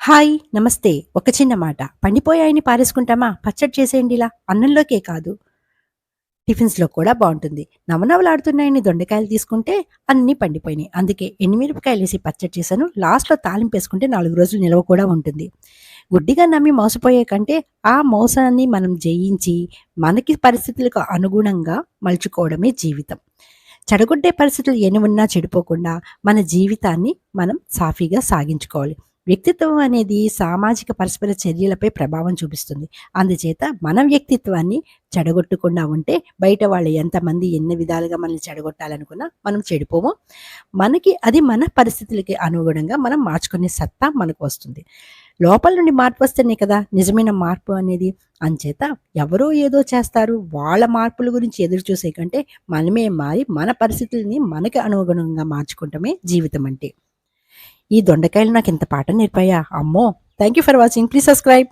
Hi నమస్తే. ఒక చిన్న మాట. పండిపోయాయని పారేసుకుంటామా? పచ్చడి చేసేయండి ఇలా అన్నంలోకే కాదు. టిఫిన్స్లో కూడా బాగుంటుంది నవనవలాడుతున్నాయని దొండకాయలు తీసుకుంటే అన్నీ పండిపోయినాయి. అందుకే ఎండుమిరపకాయలు వేసి పచ్చడి చేశాను లాస్ట్లో తాలింపు వేసుకుంటే నాలుగు రోజులు నిల్వ కూడా ఉంటుంది. గుడ్డిగా నమ్మి మోసపోయే కంటే ఆ మోసాన్ని మనం జయించి మనకి పరిస్థితులకు అనుగుణంగా మలుచుకోవడమే జీవితం. చెడగొట్టే పరిస్థితులు ఎన్ని ఉన్నా చెడిపోకుండా మన జీవితాన్ని మనం సాఫీగా సాగించుకోవాలి. వ్యక్తిత్వం అనేది సామాజిక పరస్పర చర్యలపై ప్రభావం చూపిస్తుంది. అందుచేత మన వ్యక్తిత్వాన్ని చెడగొట్టకుండా ఉంటే బయట వాళ్ళు ఎంతమంది ఎన్ని విధాలుగా మనల్ని చెడగొట్టాలనుకున్నా మనం చెడిపోము. మనకి అది మన పరిస్థితులకి అనుగుణంగా మనం మార్చుకునే సత్తా మనకు వస్తుంది. లోపల నుండి మార్పు వస్తేనే కదా నిజమైన మార్పు అనేది. అంచేత ఎవరో ఏదో చేస్తారు. వాళ్ళ మార్పుల గురించి ఎదురు చూసే కంటే మనమే మారి మన పరిస్థితుల్ని మనకి అనుగుణంగా మార్చుకుంటమే జీవితం అంటే. ఈ దొండకాయలు నాకు ఇంత పాట నేర్పాయా? అమ్మో thank you for watching please subscribe